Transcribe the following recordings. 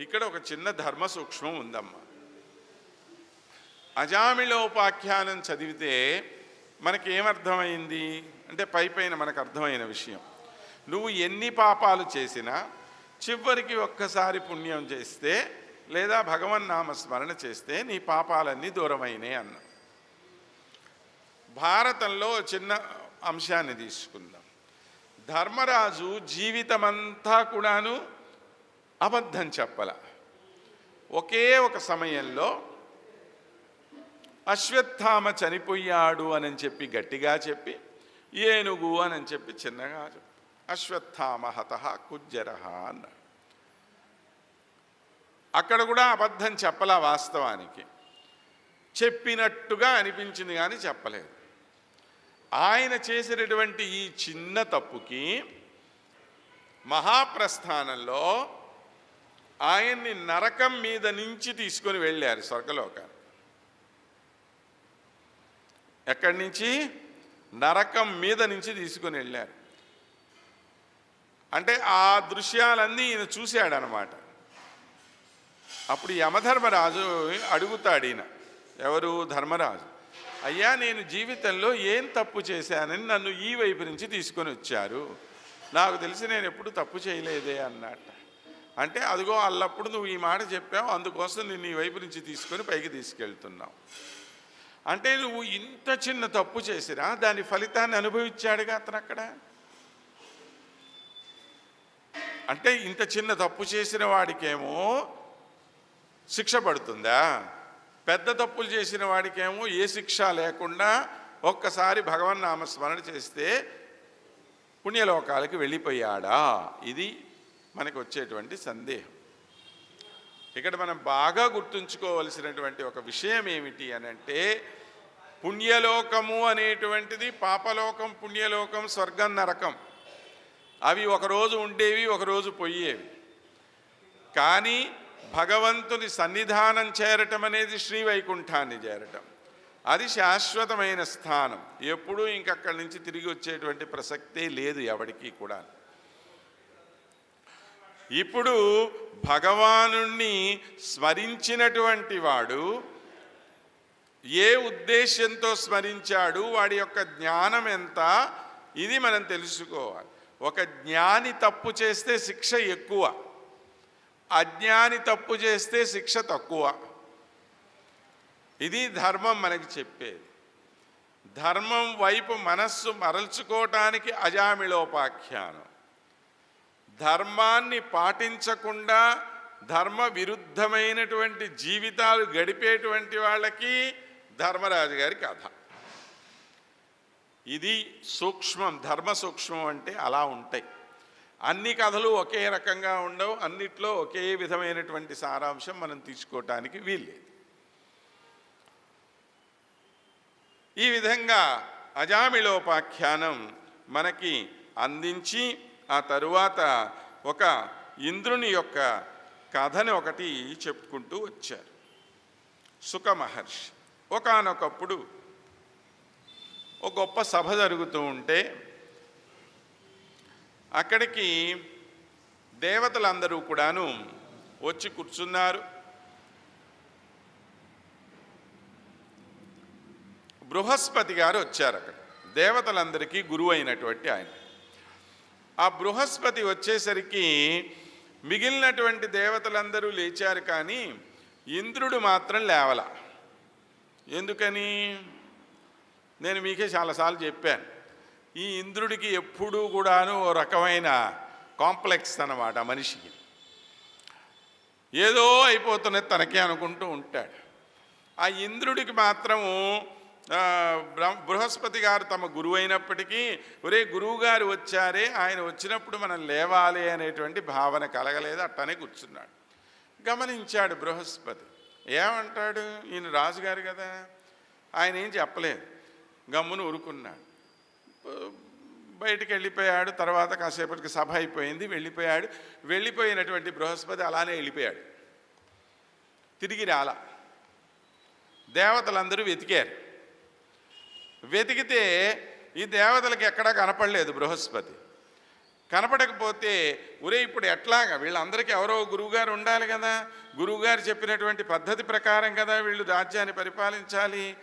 ఇక్కడ ఒక చిన్న ధర్మ సూక్ష్మం ఉందమ్మా. అజామిళోపాఖ్యానం చదివితే మనకి ఏమర్థమైంది అంటే పై పైన మనకు అర్థమైన విషయం. నువ్వు ఎన్ని పాపాలు చేసినా చివరికి ఒక్కసారి పుణ్యం చేస్తే లేదా భగవన్నామ స్మరణ చేస్తే నీ పాపాలన్నీ దూరమైనే అన్న. భారతంలో చిన్న అంశాన్ని తీసుకుందాం. ధర్మరాజు జీవితమంతా కూడాను అబద్ధం చెప్పల. ఒకే ఒక సమయంలో అశ్వత్థామ చనిపోయాడు అని చెప్పి గట్టిగా చెప్పి ఏనుగు అని చెప్పి చిన్నగా చెప్పి అశ్వత్థామ హత కుజ్జరహ అన్నాడు. అక్కడ కూడా అబద్ధం చెప్పలా వాస్తవానికి. చెప్పినట్టుగా అనిపించింది కానీ చెప్పలేదు. ఆయన చేసినటువంటి ఈ చిన్న తప్పుకి మహాప్రస్థానంలో ఆయన్ని నరకం మీద నుంచి తీసుకొని వెళ్ళారు స్వర్గలోకాన్ని ఎక్కడి నుంచి? నరకం మీద నుంచి తీసుకొని వెళ్ళారు. అంటే ఆ దృశ్యాలన్నీ ఈయన చూశాడనమాట. అప్పుడు యమధర్మరాజు అడుగుతాడు ఈయన ఎవరు? ధర్మరాజు. అయ్యా నేను జీవితంలో ఏం తప్పు చేశానని నన్ను ఈ వైపు నుంచి తీసుకొని వచ్చారు. నాకు తెలిసి నేను ఎప్పుడు తప్పు చేయలేదే అన్నట్టు. అంటే అదిగో అల్లప్పుడు నువ్వు ఈ మాట చెప్పావు అందుకోసం నేను ఈ వైపు నుంచి తీసుకొని పైకి తీసుకెళ్తున్నావు. అంటే నువ్వు ఇంత చిన్న తప్పు చేసినా దాని ఫలితాన్ని అనుభవించాడుగా అతను అక్కడ? అంటే ఇంత చిన్న తప్పు చేసిన వాడికేమో శిక్ష పడుతుందా? పెద్ద తప్పులు చేసిన వాడికేమో ఏ శిక్ష లేకుండా ఒక్కసారి భగవన్ స్మరణ చేస్తే పుణ్యలోకాలకి వెళ్ళిపోయాడా? ఇది మనకు వచ్చేటువంటి సందేహం. ఇక్కడ మనం బాగా గుర్తుంచుకోవలసినటువంటి ఒక విషయం ఏమిటి అని అంటే పుణ్యలోకము అనేటువంటిది పాపలోకం పుణ్యలోకం స్వర్గం నరకం. అవి ఒకరోజు ఉండేవి ఒకరోజు పోయేవి. కానీ భగవంతుని సన్నిధానం చేరటం అనేది శ్రీవైకుంఠాన్ని చేరటం. అది శాశ్వతమైన స్థానం. ఎప్పుడూ ఇంకక్కడి నుంచి తిరిగి వచ్చేటువంటి ప్రసక్తే లేదు ఎవడికి కూడా ఇప్పుడు భగవాను స్మరించినటువంటి వాడు ఏ ఉద్దేశంతో స్మరించాడు వాడి యొక్క జ్ఞానం ఎంత ఇది మనం తెలుసుకోవాలి. ఒక జ్ఞాని తప్పు చేస్తే శిక్ష ఎక్కువ. అజ్ఞాని తప్పు చేస్తే శిక్ష తక్కువ. ఇది ధర్మం మనకి చెప్పేది. ధర్మం వైపు మనస్సు మరల్చుకోవటానికి అజామిళోపాఖ్యానం ధర్మాన్ని పాటించకుండా ధర్మ విరుద్ధమైనటువంటి జీవితాలు గడిపేటువంటి వాళ్ళకి ధర్మరాజు గారి కథ. ఇది సూక్ష్మం ధర్మ సూక్ష్మం అంటే అలా ఉంటాయి. అన్ని కథలు ఒకే రకంగా ఉండవు అన్నిట్లో ఒకే విధమైనటువంటి సారాంశం మనం తీసుకోవటానికి వీల్లేదు. ఈ విధంగా అజామిళోపాఖ్యానం మనకి అందించి ఆ తరువాత ఒక ఇంద్రుని యొక్క కథని ఒకటి చెప్పుకుంటూ వచ్చారు. సుఖ మహర్షి ఒకనొకప్పుడు ఒక గొప్ప సభ జరుగుతూ ఉంటే అక్కడికి దేవతలందరూ కూడాను వచ్చి కూర్చున్నారు. బృహస్పతి గారు వచ్చారు అక్కడ దేవతలందరికీ గురువు అయినటువంటి ఆయన. ఆ బృహస్పతి వచ్చేసరికి మిగిలినటువంటి దేవతలందరూ లేచారు కానీ ఇంద్రుడు మాత్రం లేవల. ఎందుకని? నేను మీకే చాలాసార్లు చెప్పాను. ఈ ఇంద్రుడికి ఎప్పుడూ కూడాను ఓ రకమైన కాంప్లెక్స్ అన్నమాట మనిషికి. ఏదో అయిపోతున్నది తనకే అనుకుంటూ ఉంటాడు. ఆ ఇంద్రుడికి మాత్రము బృహస్పతి గారు తమ గురువు అయినప్పటికీ ఒరే గురువు గారు వచ్చారే ఆయన వచ్చినప్పుడు మనం లేవాలి అనేటువంటి భావన కలగలేదు అట్టనే కూర్చున్నాడు. గమనించాడు బృహస్పతి. ఏమంటాడు? ఈయన రాజుగారు కదా. ఆయన ఏం చెప్పలేదు. గమ్మును ఊరుకున్నాడు. బయటికి వెళ్ళిపోయాడు తర్వాత కాసేపటికి సభ అయిపోయింది వెళ్ళిపోయాడు. వెళ్ళిపోయినటువంటి బృహస్పతి అలానే వెళ్ళిపోయాడు. తిరిగి రాల. దేవతలందరూ వెతికారు. వెతికితే ఈ దేవతలకు ఎక్కడా కనపడలేదు బృహస్పతి. కనపడకపోతే ఉరే ఇప్పుడు ఎట్లాగా? వీళ్ళందరికీ ఎవరో గురువుగారు ఉండాలి కదా. గురువుగారు చెప్పినటువంటి పద్ధతి ప్రకారం కదా వీళ్ళు రాజ్యాన్ని పరిపాలించాలి.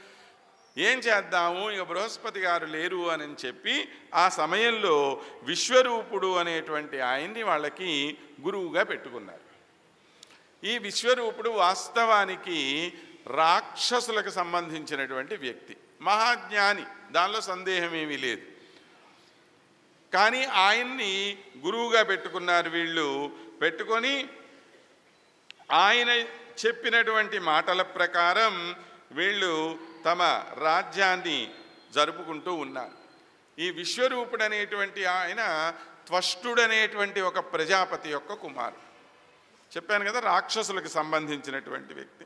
ఏం చేద్దాము? ఇక బృహస్పతి గారు లేరు అని చెప్పి ఆ సమయంలో విశ్వరూపుడు అనేటువంటి ఆయన్ని వాళ్ళకి గురువుగా పెట్టుకున్నారు. ఈ విశ్వరూపుడు వాస్తవానికి రాక్షసులకు సంబంధించినటువంటి వ్యక్తి. మహాజ్ఞాని. దానిలో సందేహమేమీ లేదు. కానీ ఆయన్ని గురువుగా పెట్టుకున్నారు వీళ్ళు. పెట్టుకొని ఆయన చెప్పినటువంటి మాటల ప్రకారం వీళ్ళు తమ రాజ్యాన్ని జరుపుకుంటూ ఉన్నారు. ఈ విశ్వరూపుడు అనేటువంటి ఆయన త్వష్టుడనేటువంటి ఒక ప్రజాపతి యొక్క కుమారుడు. చెప్పాను కదా రాక్షసులకు సంబంధించినటువంటి వ్యక్తి.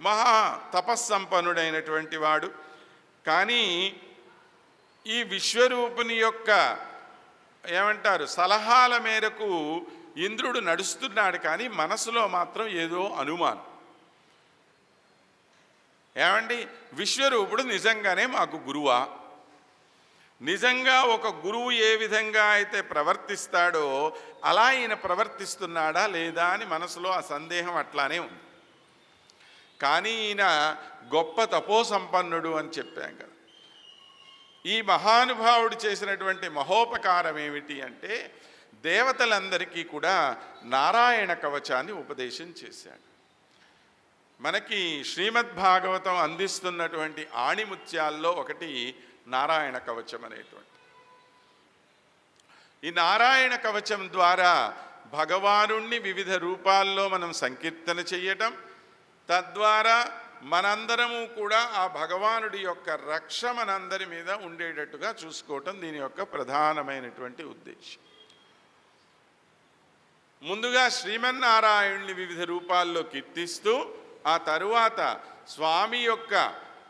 మహా తపస్సంపన్నుడైనటువంటి వాడు. కానీ ఈ విశ్వరూపుని యొక్క ఏమంటారు సలహాల మేరకు ఇంద్రుడు నడుస్తున్నాడు కానీ మనసులో మాత్రం ఏదో అనుమానం. ఏమండి? విశ్వరూపుడు నిజంగానే మాకు గురువా? నిజంగా ఒక గురువు ఏ విధంగా అయితే ప్రవర్తిస్తాడో అలా ఈయన ప్రవర్తిస్తున్నాడా లేదా అని మనసులో ఆ సందేహం అట్లానే ఉంది. కానీ ఈయన గొప్ప తపోసంపన్నుడు అని చెప్పాం కదా. ఈ మహానుభావుడు చేసినటువంటి మహోపకారం ఏమిటి అంటే దేవతలందరికీ కూడా నారాయణ కవచాన్ని ఉపదేశం చేశాడు. మనకి శ్రీమద్ భాగవతం అందిస్తున్నటువంటి ఆణిముత్యాల్లో ఒకటి నారాయణ కవచం అనేటువంటి. ఈ నారాయణ కవచం ద్వారా భగవానుణ్ణి వివిధ రూపాల్లో మనం సంకీర్తన చెయ్యటం తద్వారా మనందరము కూడా ఆ భగవానుడి యొక్క రక్ష మనందరి మీద ఉండేటట్టుగా చూసుకోవటం దీని యొక్క ప్రధానమైనటువంటి ఉద్దేశం. ముందుగా శ్రీమన్నారాయణుని వివిధ రూపాల్లో కీర్తిస్తూ ఆ తరువాత స్వామి యొక్క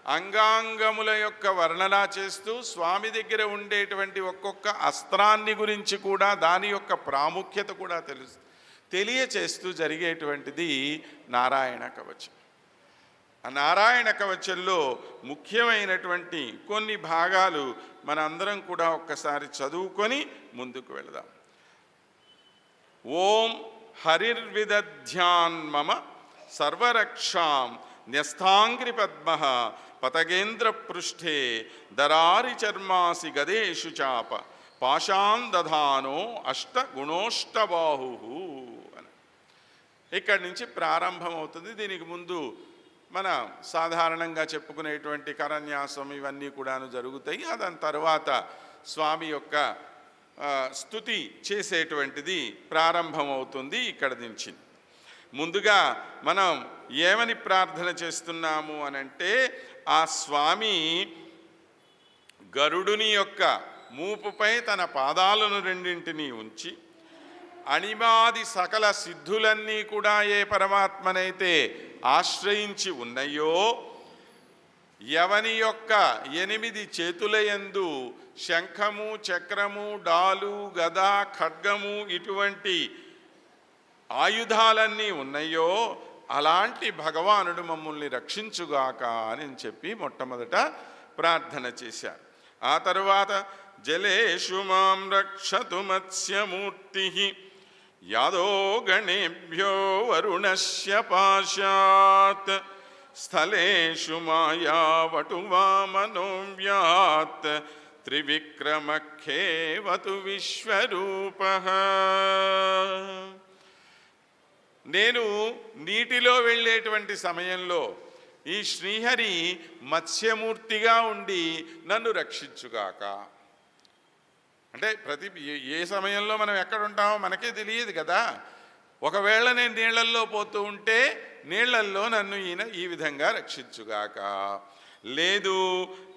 అంగాంగముల యొక్క వర్ణన చేస్తూ స్వామి దగ్గర ఉండేటువంటి ఒక్కొక్క అస్త్రాన్ని గురించి కూడా దాని యొక్క ప్రాముఖ్యత కూడా తెలుస్తుంది తెలియచేస్తూ జరిగేటువంటిది నారాయణ కవచం. ఆ నారాయణ కవచంలో ముఖ్యమైనటువంటి కొన్ని భాగాలు మనందరం కూడా ఒక్కసారి చదువుకొని ముందుకు వెళదాం. ఓం హరిర్విదధ్యాన్ మమ సర్వరక్షాం న్యస్థాంగ్రి పద్మ పతగేంద్ర పృష్ఠే దరారి చర్మాసి గదేషు చాప పాశాం దధానో అష్ట గుణోష్టబాహు బాహు. ఇక్కడి నుంచి ప్రారంభమవుతుంది. దీనికి ముందు మన సాధారణంగా చెప్పుకునేటువంటి కరన్యాసం ఇవన్నీ కూడాను జరుగుతాయి. దాని తర్వాత స్వామి యొక్క స్థుతి స్తుతి చేసేటువంటిది ప్రారంభమవుతుంది ఇక్కడ నుంచి. ముందుగా మనం ఏమని ప్రార్థన చేస్తున్నాము అనంటే ఆ స్వామి గరుడుని యొక్క మూపుపై తన పాదాలను రెండింటినీ ఉంచి అణిమాది సకల సిద్ధులన్నీ కూడా ఏ పరమాత్మనైతే ఆశ్రయించి ఉన్నాయో ఎవని యొక్క ఎనిమిది చేతులయందు శంఖము చక్రము డాలు గద ఖడ్గము ఇటువంటి ఆయుధాలన్నీ ఉన్నాయో అలాంటి భగవానుడు మమ్మల్ని రక్షించుగాక అని చెప్పి మొట్టమొదట ప్రార్థన చేశారు. ఆ తరువాత జలేషు మాం రక్షతు మత్స్యమూర్తి యాదో గణేభ్యో వరుణస్య పాశాత్. స్థలేషు మాయావటు వామనో త్రివిక్రమఖేవతు విశ్వరూప. నేను నీటిలో వెళ్ళేటువంటి సమయంలో ఈ శ్రీహరి మత్స్యమూర్తిగా ఉండి నన్ను రక్షించుగాక. అంటే ప్రతి ఏ- సమయంలో మనం ఎక్కడ ఉంటామో మనకే తెలియదు కదా. ఒకవేళ నేను నీళ్ళల్లో పోతూ ఉంటే నీళ్ళల్లో నన్ను ఈయన ఈ విధంగా రక్షించుగాక. లేదు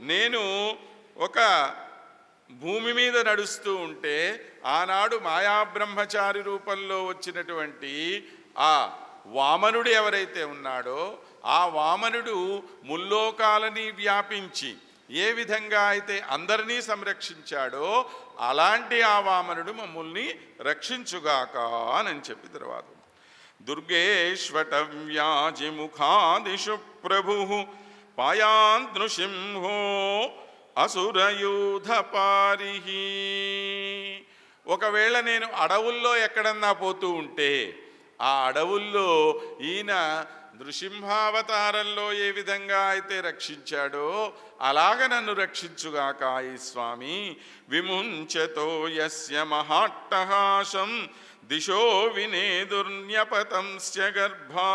నేను ఒక భూమి మీద నడుస్తూ ఉంటే ఆనాడు మాయాబ్రహ్మచారి రూపంలో వచ్చినటువంటి ఆ వామనుడు ఎవరైతే ఉన్నాడో ఆ వామనుడు ముల్లోకాలని వ్యాపించి ఏ విధంగా అయితే అందరినీ సంరక్షించాడో అలాంటి ఆ వామనుడు మమ్మల్ని రక్షించుగాక అని చెప్పి తర్వాత. దుర్గేష్వటవ్యాజిముఖాదిషు ప్రభు పాయాంతృసింహో అసురయూధపారి ఒకవేళ నేను అడవుల్లో ఎక్కడన్నా పోతూ ఉంటే ఆ అడవుల్లో ఈయన నృసింహావతారంలో ఏ విధంగా అయితే రక్షించాడో అలాగ నన్ను రక్షించుగాక ఈ స్వామి. విముంచతో యస్య మహాట్టహాసం దిశో వినే వినేదుర్న్యపతంస్య గర్భా.